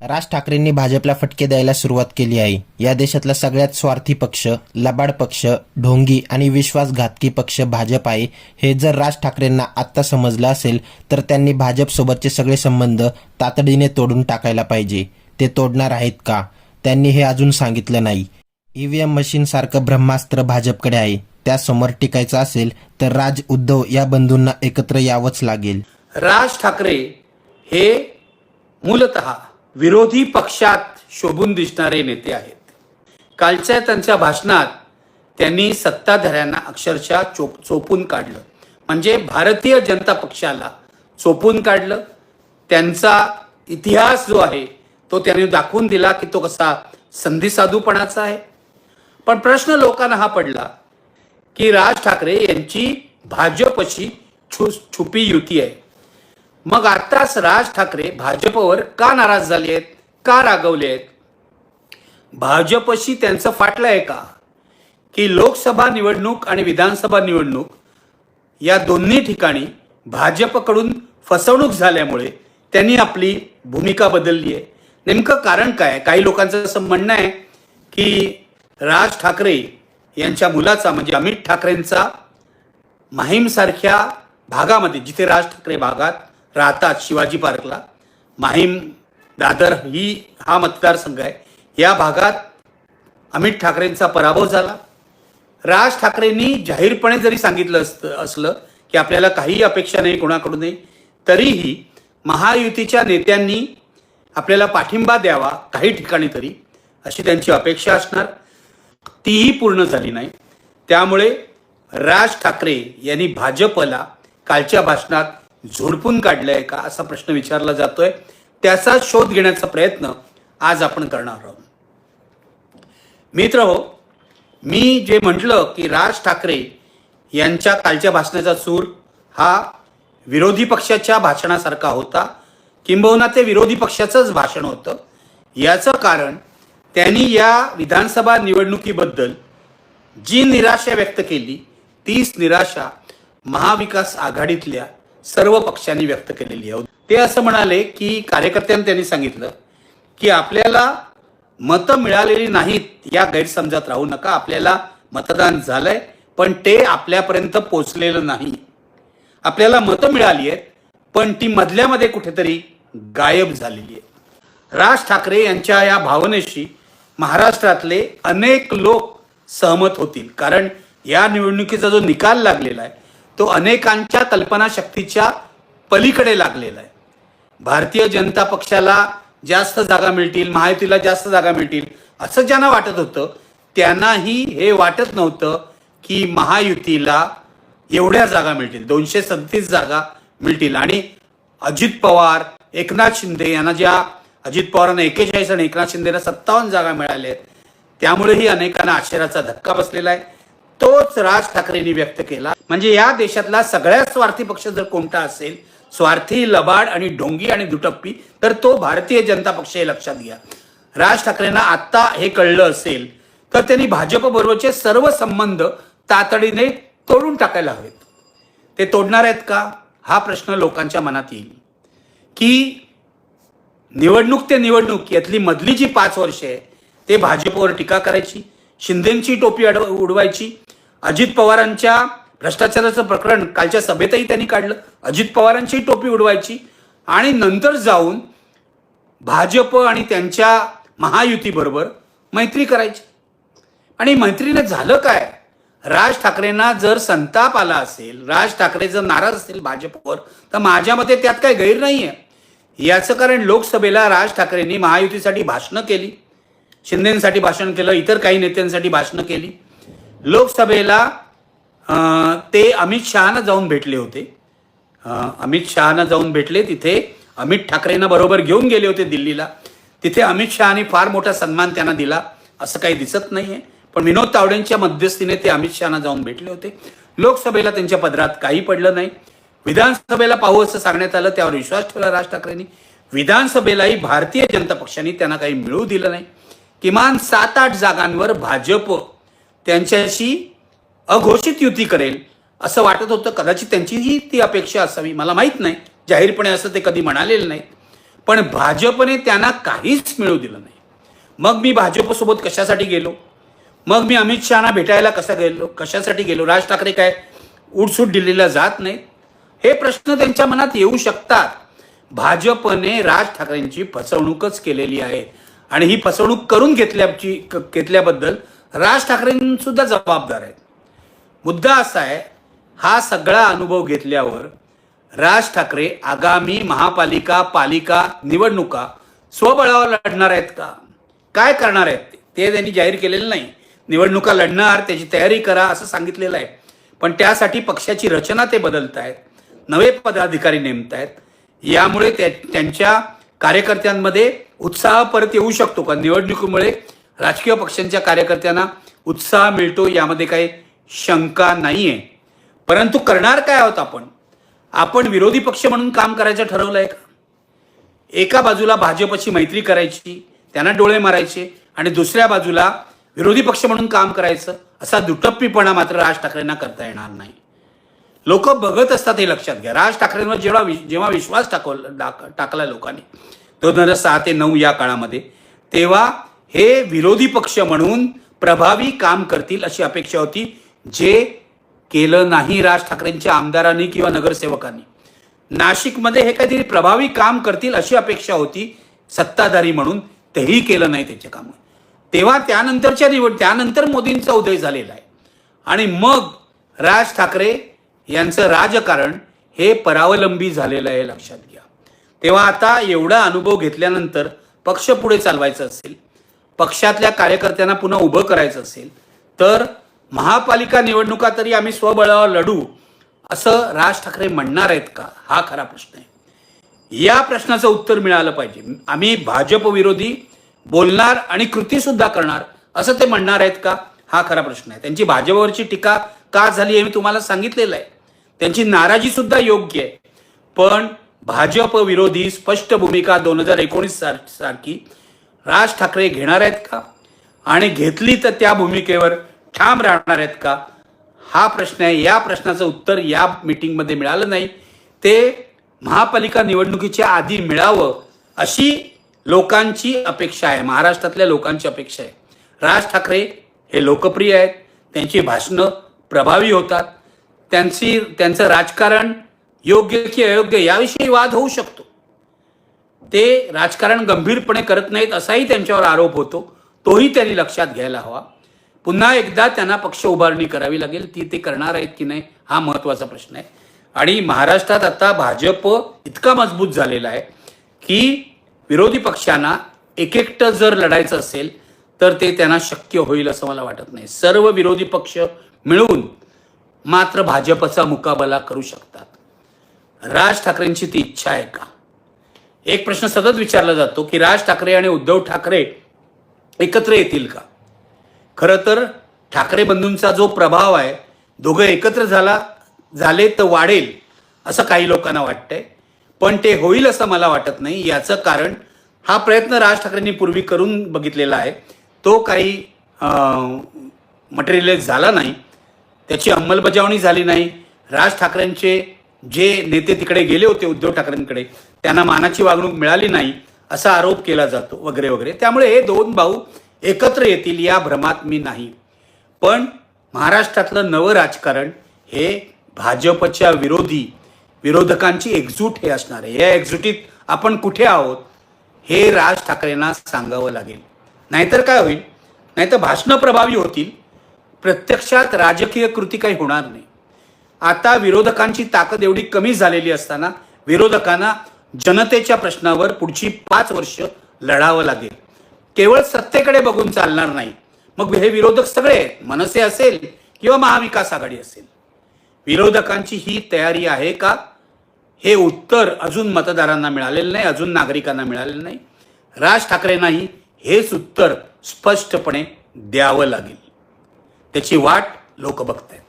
राज ठाकरेंनी भाजपला फटके द्यायला सुरुवात केली आहे. या देशातला सगळ्यात स्वार्थी पक्ष लबाड पक्ष ढोंगी आणि विश्वासघातकी पक्ष भाजप आहे. हे जर राज ठाकरेंना आत्ता समजलं असेल तर त्यांनी भाजपसोबतचे सगळे संबंध तातडीने तोडून टाकायला पाहिजे. ते तोडणार आहेत का? त्यांनी हे अजून सांगितलं नाही. ईव्हीएम मशीन सारखं ब्रह्मास्त्र भाजपकडे आहे. त्यासमोर टिकायचं असेल तर राज उद्धव या बंधूंना एकत्र यावंच लागेल. राज ठाकरे हे मूलत विरोधी पक्षात शोभून दिसणारे नेते आहेत. कालच्या त्यांच्या भाषणात त्यांनी सत्ताधाऱ्यांना अक्षरशः चोप चोपून काढलं. म्हणजे भारतीय जनता पक्षाला चोपून काढलं. त्यांचा इतिहास जो आहे तो त्यांनी दाखवून दिला की तो कसा संधीसाधूपणाचा आहे. पण प्रश्न लोकांना हा पडला की राज ठाकरे यांची भाजपशी छु छुपी युती आहे. मग आताच राज ठाकरे भाजपवर का नाराज झाले आहेत का रागवले आहेत भाजपशी त्यांचं फाटलं आहे का? की लोकसभा निवडणूक आणि विधानसभा निवडणूक या दोन्ही ठिकाणी भाजपकडून फसवणूक झाल्यामुळे त्यांनी आपली भूमिका बदलली आहे. नेमकं कारण काय? काही लोकांचं असं म्हणणं आहे की राज ठाकरे यांच्या मुलाचा म्हणजे अमित ठाकरेंचा माहीमसारख्या भागामध्ये जिथे राज ठाकरे भागात राहतात शिवाजी पार्कला. माहीम दादर ही हा मतदारसंघ आहे. या भागात अमित ठाकरेंचा पराभव झाला. राज ठाकरेंनी जाहीरपणे जरी सांगितलं असतं असलं की आपल्याला काही अपेक्षा नाही कोणाकडूनही तरीही महायुतीच्या नेत्यांनी आपल्याला पाठिंबा द्यावा काही ठिकाणी तरी अशी त्यांची अपेक्षा असणार. तीही पूर्ण झाली नाही. त्यामुळे राज ठाकरे यांनी भाजपला कालच्या भाषणात झोडपून काढलंय का असा प्रश्न विचारला जातोय. त्याचा शोध घेण्याचा प्रयत्न आज आपण करणार आहोत. मित्र हो मी जे म्हटलं की राज ठाकरे यांच्या कालच्या भाषणाचा सूर हा विरोधी पक्षाच्या भाषणासारखा होता. किंबहुना ते विरोधी पक्षाचंच भाषण होतं. याचं कारण त्यांनी या विधानसभा निवडणुकीबद्दल जी निराशा व्यक्त केली तीच निराशा महाविकास आघाडीतल्या सर्व पक्षांनी व्यक्त केलेली आहे. ते असं म्हणाले की कार्यकर्त्यांनी त्यांनी सांगितलं की आपल्याला मतं मिळालेली नाहीत या गैरसमजात राहू नका. आपल्याला मतदान झालंय पण ते आपल्यापर्यंत पोचलेलं नाही. आपल्याला मतं मिळाली आहेत पण ती मधल्यामध्ये कुठेतरी गायब झालेली आहे राज ठाकरे यांच्या या भावनेशी महाराष्ट्रातले अनेक लोक सहमत होतील कारण या निवडणुकीचा जो निकाल लागलेला आहे तो अनेकांच्या कल्पनाशक्तीच्या पलीकडे लागलेला आहे. भारतीय जनता पक्षाला जास्त जागा मिळतील महायुतीला जास्त जागा मिळतील असं ज्यांना वाटत होतं त्यांनाही हे वाटत नव्हतं की महायुतीला एवढ्या जागा मिळतील दोनशे सदतीस जागा मिळतील. आणि अजित पवार एकनाथ शिंदे यांना ज्या अजित पवारांना एकेचाळीस आणि एकनाथ शिंदेला सत्तावन्न जागा मिळाल्या आहेत त्यामुळेही अनेकांना आश्चर्याचा धक्का बसलेला आहे. तोच राज ठाकरेंनी व्यक्त केला. म्हणजे या देशातला सगळ्यात स्वार्थी पक्ष जर कोणता असेल स्वार्थी लबाड आणि ढोंगी आणि दुटप्पी तर तो भारतीय जनता पक्ष हे लक्षात घ्या. राज ठाकरेंना आत्ता हे कळलं असेल तर त्यांनी भाजप बरोबरचे सर्व संबंध तातडीने तोडून टाकायला हवेत. ते तोडणार आहेत का? हा प्रश्न लोकांच्या मनात येईल. की निवडणूक ते निवडणूक यातली मधली जी पाच वर्षे आहे ते भाजपवर टीका करायची? शिंदेची टोपी अड उडवायची. अजित पवारांच्या भ्रष्टाचाराचं प्रकरण कालच्या सभेतही त्यांनी काढलं. अजित पवारांची टोपी उडवायची. आणि नंतर जाऊन भाजप आणि त्यांच्या महायुतीबरोबर मैत्री करायची. आणि मैत्रीने झालं काय? राज ठाकरेंना जर संताप आला असेल राज ठाकरे जर नाराज असतील भाजपवर तर माझ्या मते त्यात काही गैर नाही आहे याचं कारण लोकसभेला राज ठाकरेंनी महायुतीसाठी भाषणं केली. शिंदेसाठी भाषण केलं इतर काही नेत्यांसाठी भाषणं केली. लोकसभेला ते अमित शहाना जाऊन भेटले होते. अमित शहाना जाऊन भेटले तिथे अमित ठाकरेंना बरोबर घेऊन गेले होते दिल्लीला. तिथे अमित शहानी फार मोठा सन्मान त्यांना दिला असं काही दिसत नाही आहे पण विनोद तावडेंच्या मध्यस्थीने ते अमित शहाना जाऊन भेटले होते. लोकसभेला त्यांच्या पदरात काही पडलं नाही. विधानसभेला पाहू असं सांगण्यात आलं त्यावर विश्वास ठेवला राज ठाकरेंनी. विधानसभेलाही भारतीय जनता पक्षाने त्यांना काही मिळू दिलं नाही. किमान सात आठ जागांवर भाजप त्यांच्याशी अघोषित युती करेल असं वाटत होतं. कदाचित त्यांचीही ती अपेक्षा असावी. मला माहीत नाही. जाहीरपणे असं ते कधी म्हणालेलं नाहीत. पण भाजपने त्यांना काहीच मिळू दिलं नाही. मग मी भाजपसोबत कशासाठी गेलो? मग मी अमित शहाना भेटायला कसा गेलो? कशासाठी गेलो? राज ठाकरे काय उडसूट दिल्लीला जात नाहीत? हे प्रश्न त्यांच्या मनात येऊ शकतात. भाजपने राज ठाकरेंची फसवणूकच केलेली आहे. आणि ही फसवणूक करून घेतल्याची क- घेतल्याबद्दल राज ठाकरेंसुद्धा जबाबदार आहेत. मुद्दा असा आहे हा सगळा अनुभव घेतल्यावर राज ठाकरे आगामी महापालिका पालिका निवडणुका स्वबळावर लढणार आहेत का? काय करणार आहेत ते? त्यांनी जाहीर केलेलं नाही. निवडणुका लढणार त्याची तयारी करा असं सांगितलेलं आहे. पण त्यासाठी पक्षाची रचना ते बदलत आहेत नवे पदाधिकारी नेमत आहेत यामुळे त्या- त्यांच्या कार्यकर्त्यांमध्ये उत्साह परत येऊ शकतो का? निवडणुकीमुळे राजकीय पक्षांच्या कार्यकर्त्यांना उत्साह मिळतो यामध्ये काही शंका नाहीये. परंतु करणार काय आहोत आपण? आपण विरोधी पक्ष म्हणून काम करायचं ठरवलं आहे का? एका बाजूला भाजपची मैत्री करायची त्यांना डोळे मारायचे आणि दुसऱ्या बाजूला विरोधी पक्ष म्हणून काम करायचं असा दुटप्पीपणा मात्र राज ठाकरेंना करता येणार नाही. लोक बघत असतात हे लक्षात घ्या. राज ठाकरेंवर जेव्हा जेव्हा विश्वास टाकवला टाकला लोकांनी दोन हजार सहा ते नऊ या काळामध्ये तेव्हा हे विरोधी पक्ष म्हणून प्रभावी काम करतील अशी अपेक्षा होती जे केलं नाही राज ठाकरेंच्या आमदारांनी किंवा नगरसेवकांनी. नाशिकमध्ये हे काहीतरी प्रभावी काम करतील अशी अपेक्षा होती सत्ताधारी म्हणून तेही केलं नाही त्याच्या कामात. तेव्हा त्यानंतरच्या निवड त्यानंतर मोदींचा उदय झालेला आहे. आणि मग राज ठाकरे यांचं राजकारण हे परावलंबी झालेलं आहे लक्षात घ्या. तेव्हा आता एवढा अनुभव घेतल्यानंतर पक्ष पुढे चालवायचा असेल पक्षातल्या कार्यकर्त्यांना पुन्हा उभं करायचं असेल तर महापालिका निवडणुका तरी आम्ही स्वबळावर लढू असं राज ठाकरे म्हणणार आहेत का? हा खरा प्रश्न आहे. या प्रश्नाचं उत्तर मिळालं पाहिजे. आम्ही भाजप विरोधी बोलणार आणि कृती सुद्धा करणार असं ते म्हणणार आहेत का? हा खरा प्रश्न आहे. त्यांची भाजपवरची टीका का झाली हे मी तुम्हाला सांगितलेलं आहे. त्यांची नाराजी सुद्धा योग्य आहे. पण भाजप विरोधी स्पष्ट भूमिका दोन हजार एकोणीस सारखी राज ठाकरे घेणार आहेत का? आणि घेतली तर त्या भूमिकेवर ठाम राहणार आहेत का? हा प्रश्न आहे. या प्रश्नाचं उत्तर या मीटिंगमध्ये मिळालं नाही. ते महापालिका निवडणुकीच्या आधी मिळावं अशी लोकांची अपेक्षा आहे. महाराष्ट्रातल्या लोकांची अपेक्षा आहे. राज ठाकरे हे लोकप्रिय आहेत. त्यांची भाषणं प्रभावी होतात. त्यांची त्यांचं राजकारण योग्य की अयोग्य याविषयी वाद होऊ शकतो. ते राजकारण गंभीरपणे करत नाहीत असाही त्यांच्यावर आरोप होतो. तोही त्यांनी लक्षात घ्यायला हवा. पुन्हा एकदा त्यांना पक्ष उभारणी करावी लागेल ती ते करणार आहेत की नाही हा महत्त्वाचा प्रश्न आहे. आणि महाराष्ट्रात आता भाजप इतका मजबूत झालेला आहे की विरोधी पक्षांना एक एकटं जर लढायचं असेल तर ते त्यांना शक्य होईल असं मला वाटत नाही. सर्व विरोधी पक्ष मिळून मात्र भाजपचा मुकाबला करू शकतात. राज ठाकरेंची ती इच्छा आहे का? एक प्रश्न सतत विचारला जातो की राज ठाकरे आणि उद्धव ठाकरे एकत्र येतील का? खरं तर ठाकरे बंधूंचा जो प्रभाव आहे दोघं एकत्र झाला झाले तर वाढेल असं काही लोकांना वाटतंय. पण ते होईल असं मला वाटत नाही. याचं कारण हा प्रयत्न राज ठाकरेंनी पूर्वी करून बघितलेला आहे. तो काही मटेरियलाइज झाला नाही. त्याची अंमलबजावणी झाली नाही. राज ठाकरेंचे जे नेते तिकडे गेले होते उद्धव ठाकरेंकडे त्यांना मानाची वागणूक मिळाली नाही असा आरोप केला जातो वगैरे वगैरे. त्यामुळे हे दोन भाऊ एकत्र येतील या भ्रमात मी नाही. पण महाराष्ट्रातलं नवं राजकारण हे भाजपच्या विरोधी विरोधकांची एकजूट हे असणार आहे. या एकजुटीत आपण कुठे आहोत हे राज ठाकरेंना सांगावं लागेल. नाहीतर काय होईल? नाहीतर भाषणं प्रभावी होतील. प्रत्यक्षात राजकीय कृती काही होणार नाही. आता विरोधकांची ताकद एवढी कमी झालेली असताना विरोधकांना जनतेच्या प्रश्नावर पुढची पाच वर्ष लढावं लागेल. केवळ सत्तेकडे बघून चालणार नाही. मग हे विरोधक सगळे मनसे असेल किंवा महाविकास आघाडी असेल. विरोधकांची ही तयारी आहे का? हे उत्तर अजून मतदारांना मिळालेलं नाही अजून नागरिकांना मिळालेलं नाही. राज ठाकरेंनाही हेच उत्तर स्पष्टपणे द्यावं लागेल. त्याची वाट लोक बघत आहेत